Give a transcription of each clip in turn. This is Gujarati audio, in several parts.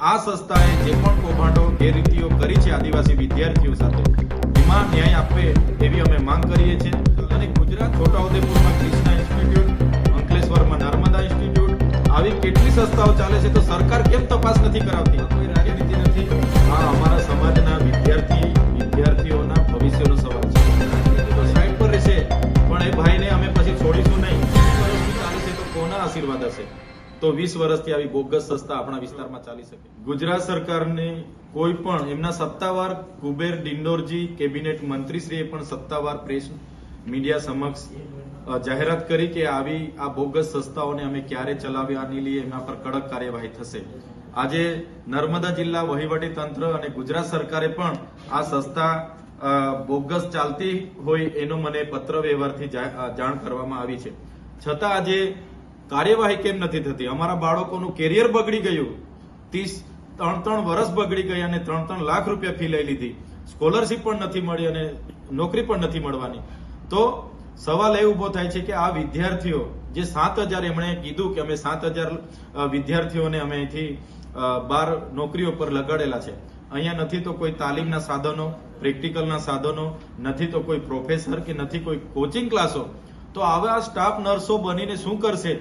આ સંસ્થાએ જે પણ કૌભાંડો ગેરરીતિઓ કરી છે આદિવાસી વિદ્યાર્થીઓ સાથે એમાં ન્યાય આપે એવી અમે માંગ કરીએ છીએ. અને ગુજરાત છોટાઉદેપુરમાં કૃષ્ણા ઇન્સ્ટિટ્યૂટ અંકલેશ્વરમાં નર્મદા ઇન્સ્ટિટ્યૂટ આવી કેટલી સંસ્થાઓ ચાલે છે તો સરકાર કેમ તપાસ નથી કરાવતી? કોઈ રાજનીતિ નથી. આ અમારા સમાજના વિદ્યાર્થી વિદ્યાર્થીઓના ભવિષ્યનો સવાલ છે. તો સાઈડ પર રહેશે પણ એ ભાઈને અમે પછી છોડીશું નહીં. ચાલે છે તો કોના આશીર્વાદ હશે? તો વીસ વર્ષથી આવી બોગસ સંસ્થા આપણા વિસ્તારમાં ચાલી શકે. ગુજરાત સરકારની કોઈ પણ એમના સત્તાવાર કુબેર ડિંડોરજી કેબિનેટ મંત્રીશ્રીએ પણ સત્તાવાર પ્રેસ મીડિયા સમક્ષ જાહેરાત કરી કે આવી આ બોગસ સંસ્થાઓને અમે ક્યારે ચલાવવાની લઈએ એના પર કડક કાર્યવાહી થશે. આજે નર્મદા જિલ્લા વહીવટી તંત્ર અને ગુજરાત સરકારે પણ આ સંસ્થા બોગસ ચાલતી હોય એનો મને પત્ર વ્યવહારથી જાણ કરવામાં આવી છે. છતાં આજે કાર્યવાહી કેમ નથી થતી? અમારા બાળકોનું કેરિયર બગડી ગયું. ત્રીસ, ત્રણ ત્રણ વર્ષ બગડી ગયા અને ત્રણ ત્રણ લાખ રૂપિયા ફી લઈ લીધી. સ્કોલરશીપ પણ નથી મળી અને નોકરી પણ નથી મળવાની. તો સવાલ એ ઊભો થાય છે કે આ વિદ્યાર્થીઓ, જે સાત હજાર, એમણે કીધું કે અમે સાત હજાર વિદ્યાર્થીઓને અમે અહીંથી બાર નોકરીઓ પર લગાડેલા છે. અહીંયા નથી તો કોઈ તાલીમના સાધનો, પ્રેક્ટિકલના સાધનો, નથી તો કોઈ પ્રોફેસર કે નથી કોઈ કોચિંગ ક્લાસો તો આવા સ્ટાફ નર્સો બનીને શું કરશે?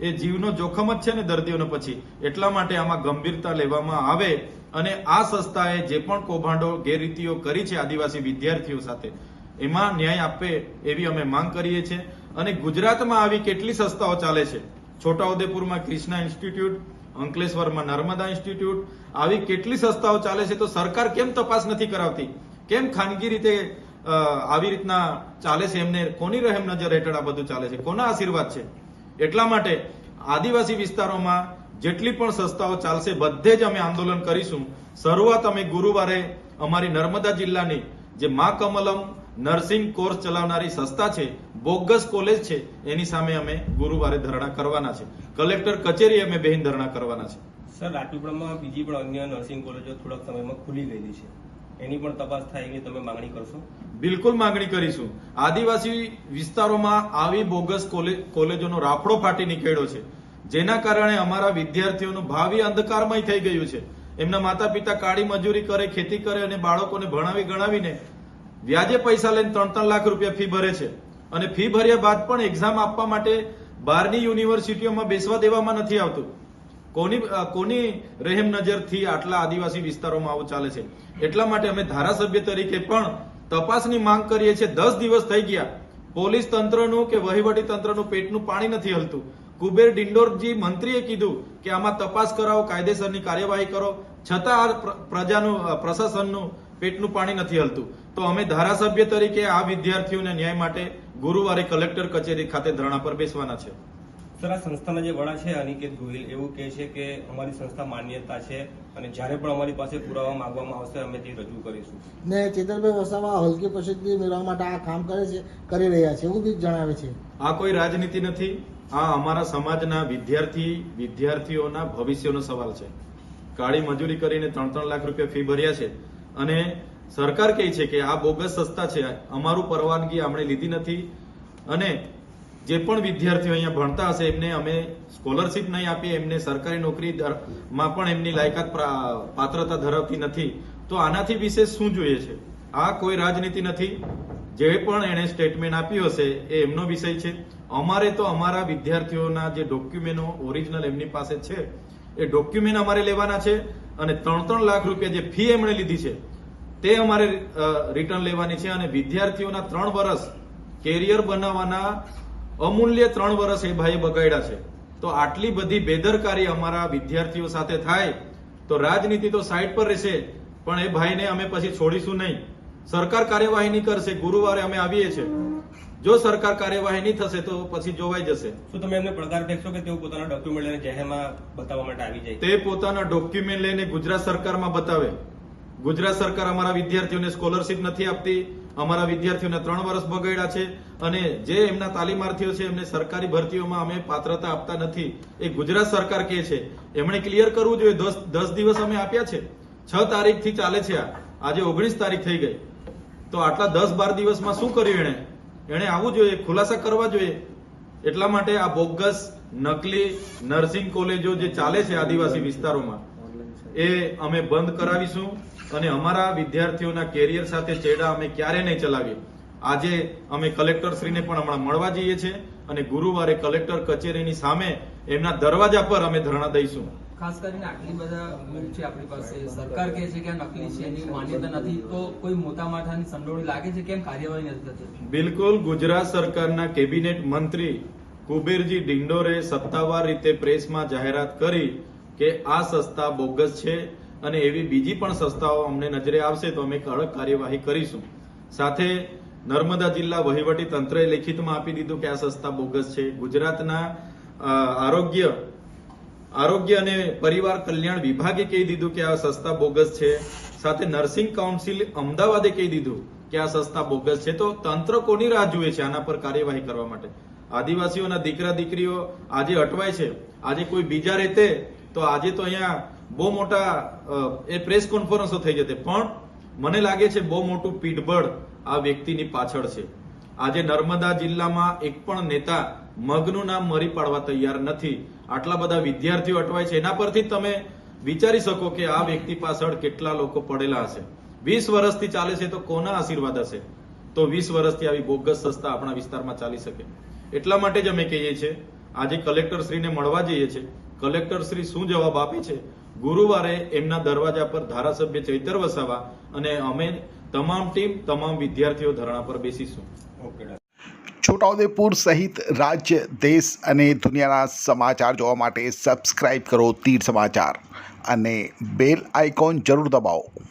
એ જીવનો જોખમ જ છે ને દર્દીઓને પછી. એટલા માટે આમાં ગંભીરતા લેવામાં આવે અને આ સંસ્થાએ જે પણ કૌભાંડો, ગેરરીતિઓ કરી છે આદિવાસી વિદ્યાર્થીઓ સાથે, એમાં ન્યાય આપે એવી અમે માંગ કરીએ છીએ. અને ગુજરાતમાં આવી કેટલી સંસ્થાઓ ચાલે છે? છોટાઉદેપુરમાં ક્રિષ્ના ઇન્સ્ટિટ્યૂટ, અંકલેશ્વરમાં નર્મદા ઇન્સ્ટિટ્યૂટ, આવી કેટલી સંસ્થાઓ ચાલે છે તો સરકાર કેમ તપાસ નથી કરાવતી? કેમ ખાનગી રીતે આવી રીતના ચાલે છે? એમને કોની રહેમ નજર હેઠળ આ બધું ચાલે છે? કોના આશીર્વાદ છે? એટલા માટે આદિવાસી વિસ્તારોમાં જેટલી પણ સંસ્થાઓ ચાલશે, બધે જ અમે આંદોલન કરીશું. શરૂઆત અમે ગુરુવારે અમારી નર્મદા જિલ્લાની જે મા કમલમ નર્સિંગ કોર્સ ચલાવનારી સંસ્થા છે, બોગસ કોલેજ છે, એની સામે અમે ગુરુવારે ધરણા કરવાના છે. કલેક્ટર કચેરી અમે બેહીન ધરણા કરવાના છે. સર રાજપીપળામાં બીજી પણ અન્ય નર્સિંગ કોલેજો થોડાક સમયમાં ખુલી ગયેલી છે. એની પણ તપાસ થાય એની તમે માંગણી કરશો? બિલકુલ માંગણી કરીશું. આદિવાસી વિસ્તારોમાં આવી બોગસ કોલે- કોલેજોનો રાફડો ફાટી નીકળ્યો છે. જેના કારણે અમારા વિદ્યાર્થીઓનું ભાવિ અંધકારમય થઈ ગયું છે. એમના માતા પિતા કાળી મજૂરી કરે, ખેતી કરે અને બાળકોને ભણાવી ગણાવીને વ્યાજે પૈસા લઈને ત્રણ ત્રણ લાખ રૂપિયા ફી ભરે છે. અને ફી ભર્યા બાદ પણ એક્ઝામ આપવા માટે બહારની યુનિવર્સિટીઓમાં બેસવા દેવામાં નથી આવતું. કોની કોની રહેમ નજરથી આટલા આદિવાસી વિસ્તારોમાં આવું ચાલે છે? એટલા માટે અમે ધારાસભ્ય તરીકે પણ તપાસની માંગ કરીએ છીએ. દસ દિવસ થઈ ગયા. પોલીસ તંત્રનું કે વહીવટી તંત્રનું પેટનું પાણી નથી હલતું. કુબેર ડિંડોરજી મંત્રીએ કીધું કે આમાં તપાસ કરાવો, કાયદેસરની કાર્યવાહી કરો. છતાં આ પ્ર- પ્રજાનું પ્રશાસનનું પેટનું પાણી નથી હલતું. તો અમે ધારાસભ્ય તરીકે આ વિદ્યાર્થીઓને ન્યાય માટે ગુરુવારે કલેક્ટર કચેરી ખાતે ધરણા પર બેસવાના છે. સર આ સંસ્થાના જે વડા છે અનિકેત ગોહિલ એવું કહે છે કે અમારી સંસ્થા માન્યતા છે અને જ્યારે પણ અમારી પાસે પુરાવા માંગવામાં આવશે અમે તે રજૂ કરીશું. ને ચેતરભાઈ વસાવા હલકી પ્રસિદ્ધિ મેળવવા માટે આ કામ કરે છે કરી રહ્યા છે એવું બી જણાવે છે? આ કોઈ રાજનીતિ નથી આ અમારા સમાજના વિદ્યાર્થી વિદ્યાર્થીઓના ભવિષ્યનો સવાલ છે. કાળી મજૂરી કરીને ત્રણ ત્રણ લાખ રૂપિયા ફી ભર્યા છે અને સરકાર કહે છે કે આ બોગસ સંસ્થા છે અમારું પરવાનગી આપણે લીધી નથી અને જે પણ વિદ્યાર્થીઓ અહીંયા ભણતા હશે, એમને અમે સ્કોલરશીપ નહીં આપીએ, એમને સરકારી નોકરી માં પણ એમની લાયકાત પાત્રતા ધરાવતી નથી. તો આનાથી વિશેષ શું જોઈએ છે? આ કોઈ રાજનીતિ નથી. જે પણ એણે સ્ટેટમેન્ટ આપ્યું હશે, એ એમનો વિષય છે. અમારે તો અમારા વિદ્યાર્થીઓના જે ડોક્યુમેન્ટો ઓરિજિનલ એમની પાસે છે, એ ડોક્યુમેન્ટ અમારે લેવાના છે અને ત્રણ ત્રણ લાખ રૂપિયા જે ફી એમણે લીધી છે, તે અમારે રિટર્ન લેવાની છે અને વિદ્યાર્થીઓના ત્રણ વર્ષ કેરિયર બનાવવાના અમૂલ્ય ત્રણ વર્ષ એ ભાઈએ બગાડ્યા છે. તો આટલી બધી બેદરકારી અમારા વિદ્યાર્થીઓ સાથે થાય તો રાજનીતિ તો સાઈડ પર રહેશે પણ એ ભાઈને અમે પછી છોડીશું નહીં. સરકાર કાર્યવાહી નહીં કરશે ગુરુવારે અમે આવીએ છીએ. જો સરકાર કાર્યવાહી નહીં થશે તો પછી જોવાઈ જશે. શું તમે એમને પડકાર ફેંકશો કે તેઓ પોતાના ડોક્યુમેન્ટ લઈને જાહેરમાં બતાવવા માટે આવી જાય? તે પોતાના ડોક્યુમેન્ટ લઈને ગુજરાત સરકારમાં બતાવે. ગુજરાત સરકાર અમારા વિદ્યાર્થીઓને સ્કોલરશીપ નથી આપતી અમારા વિદ્યાર્થીઓને ત્રણ વર્ષ બગાડ્યા છે અને જે એમના તાલીમાર્થીઓ છે, એમને સરકારી ભરતીઓમાં અમે પાત્રતા આપતા નથી. એ ગુજરાત સરકાર કહે છે. એમણે ક્લિયર કરવું જોઈએ. દસ દસ દિવસ અમે આપ્યા છે. છ તારીખથી ચાલે છે આજે ઓગણીસ તારીખ થઈ ગઈ. તો આટલા દસ બાર દિવસમાં શું કર્યું એણે? એણે આવવું જોઈએ, ખુલાસા કરવા જોઈએ. એટલા માટે આ બોગસ, નકલી નર્સિંગ કોલેજો જે ચાલે છે આદિવાસી વિસ્તારોમાં એ અમે બંધ કરાવીશું અને અમારા વિદ્યાર્થીઓના કેરિયર સાથે ચેડા અમે ક્યારે નહીં ચલાવીએ. આજે અમે કલેક્ટરશ્રીને પણ હમણાં મળવા જઈએ છીએ અને ગુરુવારે કલેક્ટર કચેરીની સામે એમના દરવાજા પર અમે ધરણા દઈશું. ખાસ કરીને આટલી બધા બુક છે આપણી પાસે. સરકાર કહે છે કે આ નકલી છે એની માન્યતા નથી. તો કોઈ મોટા માથાની સંડોવણી લાગે છે? કેમ કાર્યવાહી નથી થતી? બિલકુલ ગુજરાત સરકારના કેબિનેટ મંત્રી કુબેરજી ડિંડોરે સત્તાવાર રીતે પ્રેસમાં જાહેરાત કરી કે આ સંસ્થા બોગસ છે અને એવી બીજી પણ સંસ્થાઓ અમને નજરે આવશે તો અમે કડક કાર્યવાહી કરીશું. સાથે નર્મદા જિલ્લા વહીવટી તંત્રએ લેખિતમાં આપી દીધું કે આ સંસ્થા બોગસ છે. ગુજરાતના આરોગ્ય આરોગ્ય અને પરિવાર કલ્યાણ વિભાગે કહી દીધું કે આ સંસ્થા બોગસ છે. સાથે નર્સિંગ કાઉન્સિલ અમદાવાદે કહી દીધું કે આ સંસ્થા બોગસ છે. તો તંત્ર કોની રાહ જુએ છે આના પર કાર્યવાહી કરવા માટે? આદિવાસીઓના દીકરા દીકરીઓ આજે અટવાય છે. આજે કોઈ બીજા રહેતે તો આજે તો અહીંયા બહુ મોટા એ પ્રેસ કોન્ફરન્સો થઈ જતી. પણ મને લાગે છે બહુ મોટું પીઠબળ આ વ્યક્તિની પાછળ છે. આજે નર્મદા જિલ્લામાં એક પણ નેતા મગનું નામ મરી પાડવા તૈયાર નથી. આટલા બધા વિદ્યાર્થીઓ અટવાય છે. એના પરથી તમે વિચારી શકો કે આ વ્યક્તિ પાછળ કેટલા લોકો પડેલા હશે. વીસ વર્ષથી ચાલે છે તો કોના આશીર્વાદ હશે? તો વીસ વર્ષથી આવી બોગસ સંસ્થા આપણા વિસ્તારમાં ચાલી શકે. એટલા માટે જ અમે કહીએ છીએ. આજે કલેક્ટર શ્રીને મળવા જઈએ છીએ. કલેક્ટર શ્રી શું જવાબ આપે છે? ગુરુવારે એમના દરવાજા પર ધારાસભ્ય ચૈતર વસાવા અને અમે તમામ ટીમ તમામ વિદ્યાર્થીઓ ધરણા પર બેસીશું. ઓકે છોટાઉદેપુર સહિત રાજ્ય દેશ અને દુનિયાના સમાચાર જોવા માટે સબસ્ક્રાઇબ કરો તીર સમાચાર અને બેલ આઇકોન જરૂર દબાવો.